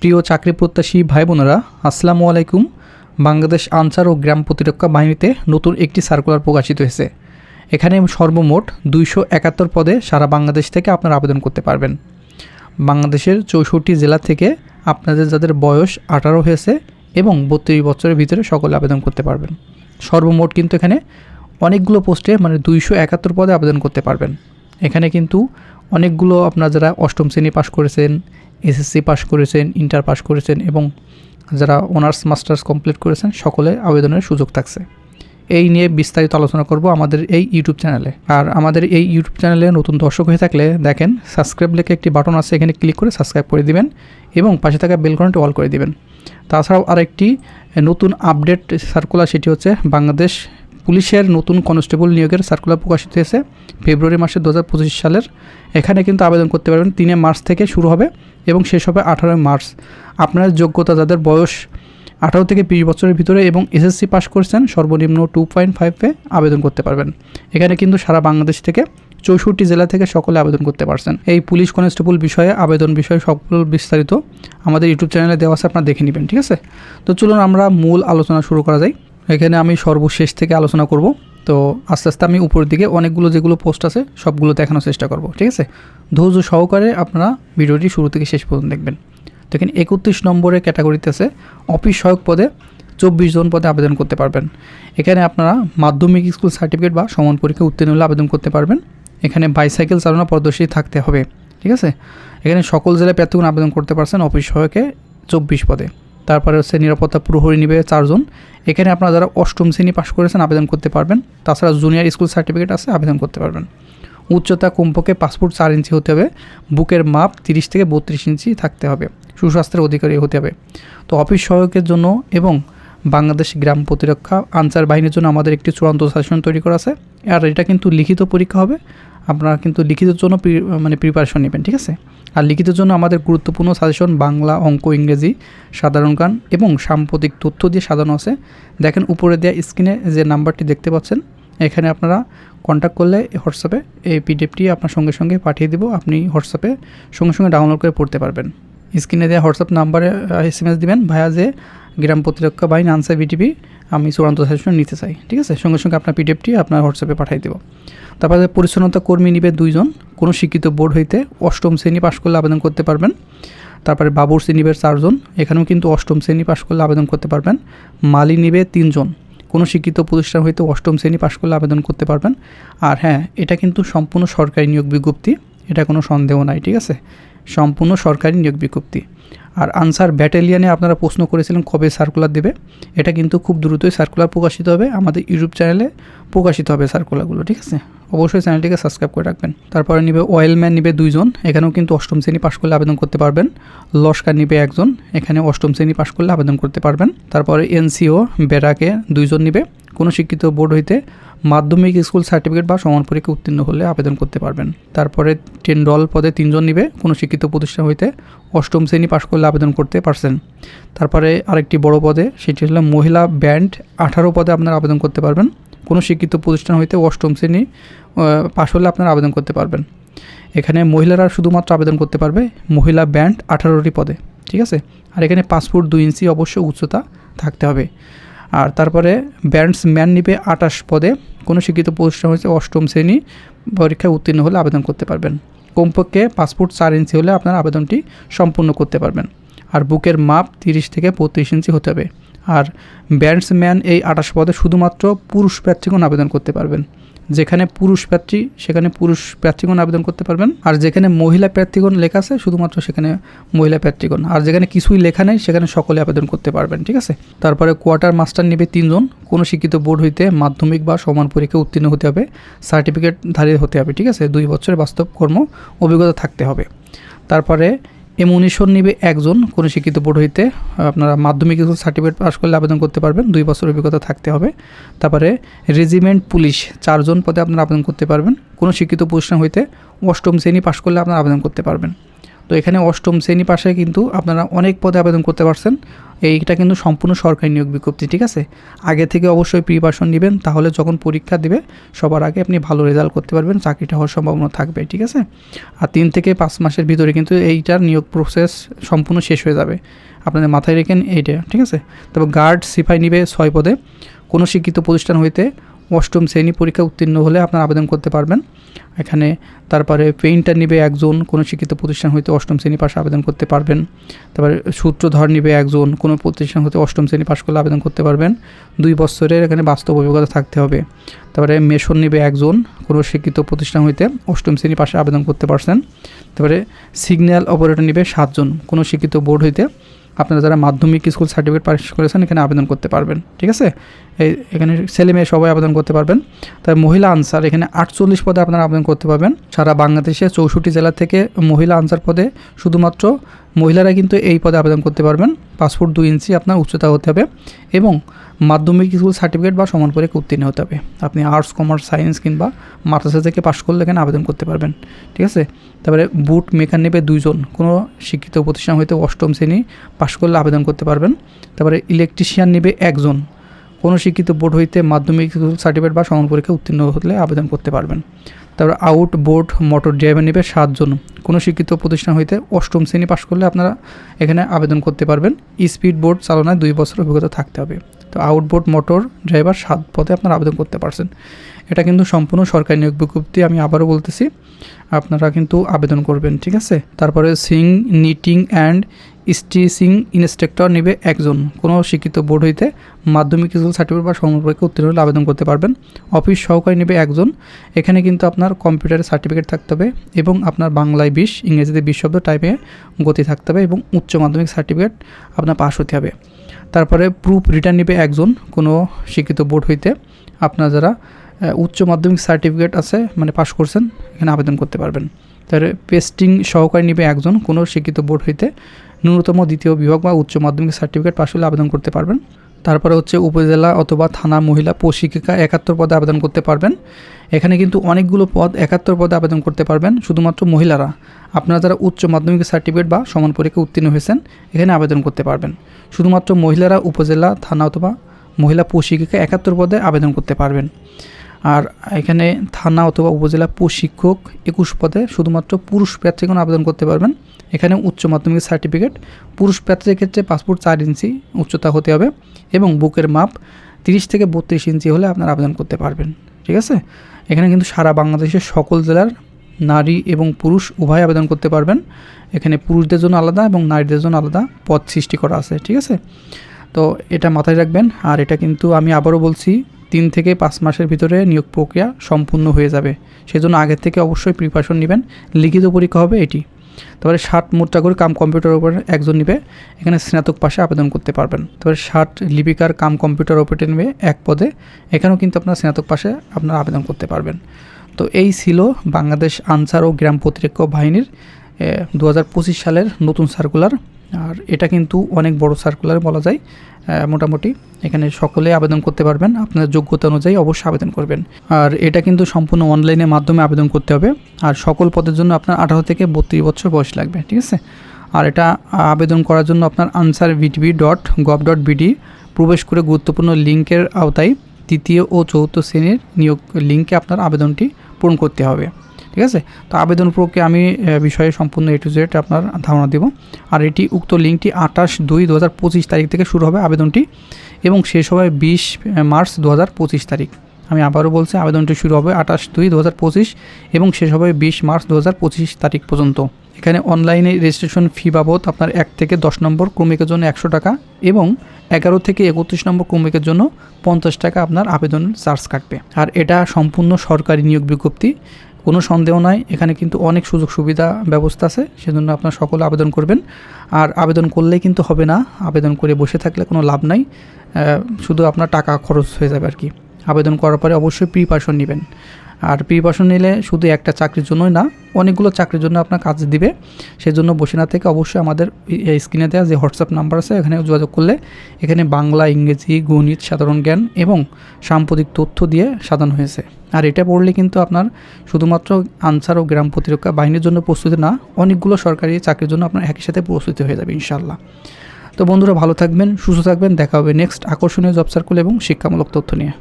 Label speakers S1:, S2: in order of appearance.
S1: প্রিয় চাকরি প্রত্যাশী ভাই বোনেরা আসসালামু আলাইকুম। বাংলাদেশ আনসার ও গ্রাম প্রতিরক্ষা বাহিনীতে নতুন একটি সার্কুলার প্রকাশিত হয়েছে। এখানে সর্বমোট দুইশো একাত্তর পদে সারা বাংলাদেশ থেকে আপনারা আবেদন করতে পারবেন। বাংলাদেশের চৌষট্টি জেলা থেকে আপনাদের যাদের বয়স আঠারো হয়েছে এবং বত্রিশ বছরের ভিতরে সকলে আবেদন করতে পারবেন। সর্বমোট কিন্তু এখানে অনেকগুলো পোস্টে মানে দুইশো একাত্তর পদে আবেদন করতে পারবেন। এখানে কিন্তু অনেকগুলো আপনার যারা অষ্টম শ্রেণি পাশ করেছেন এসএসসি পাশ করেছেন ইন্টার পাশ করেছেন এবং যারা অনার্স মাস্টার্স কমপ্লিট করেছেন সকলে আবেদনের সুযোগ থাকছে। এই নিয়ে বিস্তারিত আলোচনা করব আমাদের এই ইউটিউব চ্যানেলে আর আমাদের এই ইউটিউব চ্যানেলে নতুন দর্শক হয়ে থাকলে দেখেন সাবস্ক্রাইব লেখে একটি বাটন আছে, এখানে ক্লিক করে সাবস্ক্রাইব করে দিবেন এবং পাশে থাকা বেলকনটি অল করে দিবেন। তাছাড়াও আরেকটি নতুন আপডেট সার্কুলার সেটি হচ্ছে বাংলাদেশ পুলিশের নতুন কনস্টেবল নিয়োগের সার্কুলার প্রকাশিত হয়েছে ফেব্রুয়ারি মাসের দু সালের। এখানে কিন্তু আবেদন করতে পারবেন। তিনে মার্চ থেকে শুরু হবে এবং শেষ হবে আঠারোই মার্চ। আপনার যোগ্যতা যাদের বয়স আঠারো থেকে বিশ বছরের ভিতরে এবং এসএসসি পাস করছেন, সর্বনিম্ন টু পয়েন্ট ফাইভে আবেদন করতে পারবেন। এখানে কিন্তু সারা বাংলাদেশ থেকে চৌষট্টি জেলা থেকে সকলে আবেদন করতে পারছেন। এই পুলিশ কনস্টেবল বিষয়ে, আবেদন বিষয়ে সকল বিস্তারিত আমাদের ইউটিউব চ্যানেলে দেওয়া আছে, আপনারা দেখে নেবেন, ঠিক আছে? তো চলুন আমরা মূল আলোচনা শুরু করা যায় এখানে আমি সর্বশেষ থেকে আলোচনা করব। তো আস্তে আস্তে আমি উপরের দিকে অনেকগুলো যেগুলো পোস্ট আছে, সবগুলো দেখানোর চেষ্টা করব, ঠিক আছে? ধৈর্য সহকারে আপনারা ভিডিওটি শুরু থেকে শেষ পর্যন্ত দেখবেন। তো এখানে একত্রিশ নম্বরের ক্যাটাগরিতে আছে অফিস সহায়ক পদে চব্বিশ জন পদে আবেদন করতে পারবেন। এখানে আপনারা মাধ্যমিক স্কুল সার্টিফিকেট বা সমান পরীক্ষা উত্তীর্ণ হলে আবেদন করতে পারবেন। এখানে বাইসাইকেল চালানো প্রদর্শী থাকতে হবে, ঠিক আছে? এখানে সকল জেলায় প্রার্থীগণ আবেদন করতে পারছেন অফিস সহায়কে চব্বিশ পদে। তারপরে হচ্ছে নিরাপত্তা প্রহরী নিবে চারজন। এখানে আপনারা যারা অষ্টম শ্রেণি পাশ করেছেন আবেদন করতে পারবেন। তাছাড়া জুনিয়র স্কুল সার্টিফিকেট আছে, আবেদন করতে পারবেন। উচ্চতা কমপক্ষে পাসপোর্ট চার ইঞ্চি হতে হবে। বুকের মাপ তিরিশ থেকে বত্রিশ ইঞ্চি থাকতে হবে। সুস্বাস্থ্যের অধিকারী হতে হবে। তো অফিস সহায়কের জন্য এবং বাংলাদেশ গ্রাম প্রতিরক্ষা আনসার বাহিনীর জন্য আমাদের একটি চূড়ান্ত সাজেশন তৈরি করা আছে। আর এটা কিন্তু লিখিত পরীক্ষা হবে। আপনারা কিন্তু লিখিতের জন্য মানে প্রিপারেশন নেবেন, ঠিক আছে? আর লিখিতের জন্য আমাদের গুরুত্বপূর্ণ সাজেশন বাংলা, অঙ্ক, ইংরেজি, সাধারণ গান এবং সাম্প্রতিক তথ্য দিয়ে সাজানো আছে। দেখেন উপরে দেওয়া স্ক্রিনে যে নাম্বারটি দেখতে পাচ্ছেন, এখানে আপনারা কন্ট্যাক্ট করলে হোয়াটসঅ্যাপে এই পিডিএফটি আপনার সঙ্গে সঙ্গে পাঠিয়ে দেবো। আপনি হোয়াটসঅ্যাপে সঙ্গে সঙ্গে ডাউনলোড করে পড়তে পারবেন। স্ক্রিনে দেওয়া হোয়াটসঅ্যাপ নাম্বারে এস এম এস দেবেন ভায়া যে গ্রাম প্রতিরক্ষা বাহিনী আনসার বিটিপি আমি চূড়ান্ত সাজেশন নিতে চাই। ঠিক আছে? সঙ্গে সঙ্গে আপনার পিডিএফটি আপনার হোয়াটসঅ্যাপে পাঠিয়ে দেবো। তারপরে পরিচ্ছন্নতা কর্মী নিবে দুইজন। কোনো শিক্ষিত বোর্ড হইতে অষ্টম শ্রেণি পাশ করলে আবেদন করতে পারবেন। তারপরে বাবুর নিবে চারজন, এখানেও কিন্তু অষ্টম শ্রেণি পাশ করলে আবেদন করতে পারবেন। মালি নিবে তিনজন, কোনো শিক্ষিত প্রতিষ্ঠান হইতে অষ্টম শ্রেণি পাশ করলে আবেদন করতে পারবেন। আর হ্যাঁ এটা কিন্তু সম্পূর্ণ সরকারি নিয়োগ বিজ্ঞপ্তি, এটা কোনো সন্দেহ নাই, ঠিক আছে? সম্পূর্ণ সরকারি নিয়োগ বিজ্ঞপ্তি। আর আনসার ব্যাটালিয়ানে আপনারা প্রশ্ন করেছিলেন কবে সার্কুলার দেবে, এটা কিন্তু খুব দ্রুতই সার্কুলার প্রকাশিত হবে, আমাদের ইউটিউব চ্যানেলে প্রকাশিত হবে সার্কুলারগুলো ঠিক আছে? অবশ্যই চ্যানেলটিকে সাবস্ক্রাইব করে রাখবেন। তারপরে নিবে অয়েলম্যান নিবে দুইজন, এখানেও কিন্তু অষ্টম শ্রেণি পাশ করলে আবেদন করতে পারবেন। লস্কার নিবে একজন, এখানে অষ্টম শ্রেণি পাশ করলে আবেদন করতে পারবেন। তারপরে এনসিও বেরাকে দুইজন নিবে। কোনো শিক্ষিত বোর্ড হইতে মাধ্যমিক স্কুল সার্টিফিকেট বা সমান পরীক্ষা উত্তীর্ণ হলে আবেদন করতে পারবেন। তারপরে টেন্ডল পদে তিনজন নিবে, কোনো শিক্ষিত প্রতিষ্ঠান হইতে অষ্টম শ্রেণি পাশ করলে আবেদন করতে পারছেন। তারপরে আরেকটি বড় পদে, সেটি হলো মহিলা ব্যান্ড, আঠারো পদে আপনারা আবেদন করতে পারবেন। কোনো শিক্ষিত প্রতিষ্ঠান হইতে অষ্টম শ্রেণি পাশ হলে আপনারা আবেদন করতে পারবেন। এখানে মহিলারা শুধুমাত্র আবেদন করতে পারবে মহিলা ব্যান্ড আঠারোটি পদে, ঠিক আছে? আর এখানে পাসপোর্ট দুই ইঞ্চি অবশ্য উচ্চতা থাকতে হবে। আর তারপরে ব্যান্ডসম্যান নিবে আটাশ পদে। কোনো শিক্ষিত প্রতিষ্ঠান হয়েছে অষ্টম শ্রেণি। পরীক্ষায় উত্তীর্ণ হলে আবেদন করতে পারবেন। কমপক্ষে পাসপোর্ট চার ইঞ্চি হলে আপনার আবেদনটি সম্পূর্ণ করতে পারবেন। আর বুকের মাপ তিরিশ থেকে বত্রিশ ইঞ্চি হতে হবে। আর ব্যান্ডসম্যান এই আটাশ পদে শুধুমাত্র পুরুষ প্রার্থীগণ আবেদন করতে পারবেন। যেখানে পুরুষ প্রার্থী, সেখানে পুরুষ প্রার্থীগণ আবেদন করতে পারবেন। আর যেখানে মহিলা প্রার্থীগণ লেখা আছে, শুধুমাত্র সেখানে মহিলা প্রার্থীগণ। আর যেখানে কিছুই লেখা নেই, সেখানে সকলে আবেদন করতে পারবেন, ঠিক আছে? তারপরে কোয়ার্টার মাস্টার নেবে তিনজন। কোনো শিক্ষিত বোর্ড হইতে মাধ্যমিক বা সমান পরীক্ষা উত্তীর্ণ হতে হবে। সার্টিফিকেট ধারী হতে হবে, ঠিক আছে? দুই বছরের বাস্তব কর্ম, অভিজ্ঞতা থাকতে হবে। তারপরে এমুনিশন নিবে একজন কোনো শিক্ষিত বোর্ড হইতে, আপনারা মাধ্যমিক স্কুল সার্টিফিকেট পাস করলে আবেদন করতে পারবেন, দুই বছর অভিজ্ঞতা থাকতে হবে। তারপরে রেজিমেন্ট পুলিশ চারজন পদে আপনারা আবেদন করতে পারবেন। কোনো শিক্ষিত প্রতিষ্ঠান হইতে অষ্টম শ্রেণি পাশ করলে আপনারা আবেদন করতে পারবেন। তো এখানে অষ্টম শ্রেণি পাশে কিন্তু আপনারা অনেক পদে আবেদন করতে পারছেন। এইটা কিন্তু সম্পূর্ণ সরকারি নিয়োগ বিজ্ঞপ্তি, ঠিক আছে? আগে থেকে অবশ্যই প্রিপারেশন নেবেন, তাহলে যখন পরীক্ষা দেবে, সবার আগে আপনি ভালো রেজাল্ট করতে পারবেন, চাকরিটা হওয়ার সম্ভাবনা থাকবে, ঠিক আছে? আর তিন থেকে পাঁচ মাসের ভিতরে কিন্তু এইটার নিয়োগ প্রসেস সম্পূর্ণ শেষ হয়ে যাবে। আপনাদের মাথায় রেখেন এইটা, ঠিক আছে? তারপর গার্ড সিপাই নিবে ছয় পদে। কোনো শিক্ষিত প্রতিষ্ঠান হইতে অষ্টম শ্রেণি পরীক্ষা উত্তীর্ণ হলে আপনার আবেদন করতে পারবেন। এখানে তারপরে পেইন্টার নিবে একজন, কোনো শিক্ষিত প্রতিষ্ঠান হইতে অষ্টম শ্রেণি পাশে আবেদন করতে পারবেন। তারপরে সূত্রধর নিবে একজন, কোনো প্রতিষ্ঠান হতে অষ্টম শ্রেণি পাশ করলে আবেদন করতে পারবেন। দুই বছরের এখানে বাস্তব অভিজ্ঞতা থাকতে হবে। তারপরে মেশন নিবে একজন, কোনো শিক্ষিত প্রতিষ্ঠান হইতে অষ্টম শ্রেণি পাশে আবেদন করতে পারছেন। তারপরে সিগন্যাল অপারেটর নিবে সাতজন, কোনো শিক্ষিত বোর্ড হইতে আপনারা যারা মাধ্যমিক স্কুল সার্টিফিকেট পাস করেছেন এখানে আবেদন করতে পারবেন, ঠিক আছে? এই এখানে ছেলে মেয়ে সবাই আবেদন করতে পারবেন। তাই মহিলা আনসার এখানে আটচল্লিশ পদে আপনারা আবেদন করতে পারবেন। সারা বাংলাদেশে চৌষট্টি জেলা থেকে মহিলা আনসার পদে শুধুমাত্র মহিলারা কিন্তু এই পদে আবেদন করতে পারবেন। পাসপোর্ট দুই ইঞ্চি আপনার উচ্চতা হতে হবে এবং মাধ্যমিক স্কুল সার্টিফিকেট বা সমান পরীক্ষা উত্তীর্ণ হতে হবে। আপনি আর্টস, কমার্স, সায়েন্স কিংবা মাদ্রাসা থেকে পাশ করলে এখানে আবেদন করতে পারবেন। ঠিক আছে? তারপরে বুট মেকার নেবে দুইজন। কোনো শিক্ষিত প্রতিষ্ঠান হয়তো অষ্টম শ্রেণি পাশ করলে আবেদন করতে পারবেন। তারপরে ইলেকট্রিশিয়ান নেবে একজন। কোনো শিক্ষিত বোর্ড হইতে মাধ্যমিক সার্টিফিকেট বা সমান পরীক্ষা উত্তীর্ণ হলে আবেদন করতে পারবেন। তারপর আউট বোর্ড মোটর ড্রাইভার নেবে সাতজন কোনো শিক্ষিত প্রতিষ্ঠান হইতে অষ্টম শ্রেণি পাশ করলে আপনারা এখানে আবেদন করতে পারবেন। স্পিড বোর্ড চালনায় দুই বছর অভিজ্ঞতা থাকতে হবে। তো আউটবোর্ড মোটর ড্রাইভার সাত পদে আপনারা আবেদন করতে পারছেন। এটা কিন্তু সম্পূর্ণ সরকারি নিয়োগ বিজ্ঞপ্তি, আমি আবারও বলতেছি, আপনারা কিন্তু আবেদন করবেন, ঠিক আছে? তারপরে sewing, knitting and stitching instructor নেবে একজন। কোনো শিক্ষিত বোর্ড হইতে মাধ্যমিক স্কুল সার্টিফিকেট বা সমপরীক্ষা উত্তীর্ণ হলে আবেদন করতে পারবেন। অফিস সহকারী নেবে একজন। এখানে কিন্তু আপনার কম্পিউটারের সার্টিফিকেট থাকতে হবে এবং আপনার বাংলায় বিশ, ইংরেজিতে বিশ শব্দ টাইপে গতি থাকতে হবে এবং উচ্চ মাধ্যমিক সার্টিফিকেট আপনার পাস হতে হবে। তারপরে প্রুফ রিটার্ন নেবে একজন। কোনো শিক্ষিত বোর্ড হইতে আপনার যারা উচ্চ মাধ্যমিক সার্টিফিকেট আছে মানে পাশ করছেন, এখানে আবেদন করতে পারবেন। তার পেস্টিং সহকারী নেবে একজন। কোনো শিক্ষিত বোর্ড হইতে ন্যূনতম দ্বিতীয় বিভাগ বা উচ্চ মাধ্যমিক সার্টিফিকেট পাশ হলে আবেদন করতে পারবেন। তারপরে হচ্ছে উপজেলা অথবা থানা মহিলা প্রশিক্ষিকা একাত্তর পদে আবেদন করতে পারবেন। এখানে কিন্তু অনেকগুলো পদ একাত্তর পদে আবেদন করতে পারবেন, শুধুমাত্র মহিলারা। আপনারা যারা উচ্চ মাধ্যমিক সার্টিফিকেট বা সমান পরীক্ষা উত্তীর্ণ হয়েছেন, এখানে আবেদন করতে পারবেন। শুধুমাত্র মহিলারা উপজেলা, থানা অথবা মহিলা প্রশিক্ষিকা একাত্তর পদে আবেদন করতে পারবেন। আর এখানে থানা অথবা উপজেলা প্রশিক্ষক একুশ পদে শুধুমাত্র পুরুষ প্রার্থীগণ আবেদন করতে পারবেন। এখানে উচ্চ মাধ্যমিক সার্টিফিকেট, পুরুষ প্রার্থীর ক্ষেত্রে পাসপোর্ট চার ইঞ্চি উচ্চতা হতে হবে এবং বুকের মাপ তিরিশ থেকে বত্রিশ ইঞ্চি হলে আপনারা আবেদন করতে পারবেন, ঠিক আছে? এখানে কিন্তু সারা বাংলাদেশের সকল জেলার নারী এবং পুরুষ উভয় আবেদন করতে পারবেন। এখানে পুরুষদের জন্য আলাদা এবং নারীদের জন্য আলাদা পদ সৃষ্টি করা আছে, ঠিক আছে? তো এটা মাথায় রাখবেন। আর এটা কিন্তু আমি আবারও বলছি তিন থেকে পাঁচ মাসের ভিতরে নিয়োগ প্রক্রিয়া সম্পূর্ণ হয়ে যাবে। সেজন্য আগের থেকে অবশ্যই প্রিপারেশন নেবেন। লিখিত পরীক্ষা হবে এটি। তারপরে ষাট মুদ্রা করে কাম কম্পিউটার উপরে একজন নেবে। এখানে স্নাতক পাশে আবেদন করতে পারবেন। তারপরে ষাট লিপিকার কাম কম্পিউটার অপারেটর নেবে এক পদে। এখানেও কিন্তু আপনার স্নাতক পাশে আপনারা আবেদন করতে পারবেন। তো এই ছিল বাংলাদেশ আনসার ও গ্রাম প্রতিরক্ষা বাহিনীর দু হাজার পঁচিশ সালের নতুন সার্কুলার আর এটা কিন্তু অনেক বড় সার্কুলার বলা যায়। মোটামুটি এখানে সকলে আবেদন করতে পারবেন। আপনার যোগ্যতা অনুযায়ী অবশ্যই আবেদন করবেন। আর এটা কিন্তু সম্পূর্ণ অনলাইনের মাধ্যমে আবেদন করতে হবে। আর সকল পদের জন্য আপনার আঠারো থেকে বত্রিশ বছর বয়স লাগবে, ঠিক আছে? আর এটা আবেদন করার জন্য আপনার Ansar VDP dot gov dot BD প্রবেশ করে গুরুত্বপূর্ণ লিঙ্কের আওতায় তৃতীয় ও চতুর্থ শ্রেণির নিয়োগ, লিঙ্কে আপনার আবেদনটি পূরণ করতে হবে। ঠিক আছে? তো আবেদন প্রক্রিয়া আমি বিষয়ে সম্পূর্ণ এ টু জেড আপনার ধারণা দেব। আর এটি উক্ত লিঙ্কটি আঠাশ দুই দু হাজার পঁচিশ তারিখ থেকে শুরু হবে আবেদনটি এবং শেষ হবে বিশ মার্চ দু হাজার পঁচিশ তারিখ। আমি আবারও বলছি, আবেদনটি শুরু হবে আঠাশ দুই দু হাজার পঁচিশ এবং শেষ হবে বিশ মার্চ দু হাজার পঁচিশ তারিখ পর্যন্ত। এখানে অনলাইনে রেজিস্ট্রেশন ফি বাবদ আপনার এক থেকে দশ নম্বর ক্রমিকের জন্য একশো টাকা এবং এগারো থেকে একত্রিশ নম্বর ক্রমিকের জন্য পঞ্চাশ টাকা আপনার আবেদন চার্জ কাটবে। আর এটা সম্পূর্ণ সরকারি নিয়োগ বিজ্ঞপ্তি। কোনো সন্দেহ নাই। এখানে কিন্তু অনেক সুযোগ সুবিধা ব্যবস্থা আছে, সেজন্য আপনার সকলে আবেদন করবেন। আর আবেদন করলে কিন্তু হবে না। আবেদন করে বসে থাকলে কোনো লাভ নাই। শুধু আপনার টাকা খরচ হয়ে যাবে আর কি। আবেদন করার পরে অবশ্যই প্রিপারেশন নেবেন। আর প্রিপারেশন নিলে শুধু একটা চাকরির জন্যই না, অনেকগুলো চাকরির জন্য আপনার কাজ দিবে। সেই জন্য বসে না থেকে অবশ্যই আমাদের স্ক্রিনে দেওয়া যে হোয়াটসঅ্যাপ নাম্বার আছে, এখানে যোগাযোগ করলে এখানে বাংলা, ইংরেজি, গণিত, সাধারণ জ্ঞান এবং সাম্প্রতিক তথ্য দিয়ে সাজানো হয়েছে। আর এটা পড়লে কিন্তু আপনার শুধুমাত্র আনসার ও গ্রাম প্রতিরক্ষা বাহিনীর জন্য প্রস্তুতি না, অনেকগুলো সরকারি চাকরির জন্য আপনার একই সাথে প্রস্তুতি হয়ে যাবে ইনশাল্লাহ তো বন্ধুরা ভালো থাকবেন, সুস্থ থাকবেন, দেখা হবে নেক্সট আকর্ষণীয় জব সার্কুল এবং শিক্ষামূলক তথ্য নিয়ে।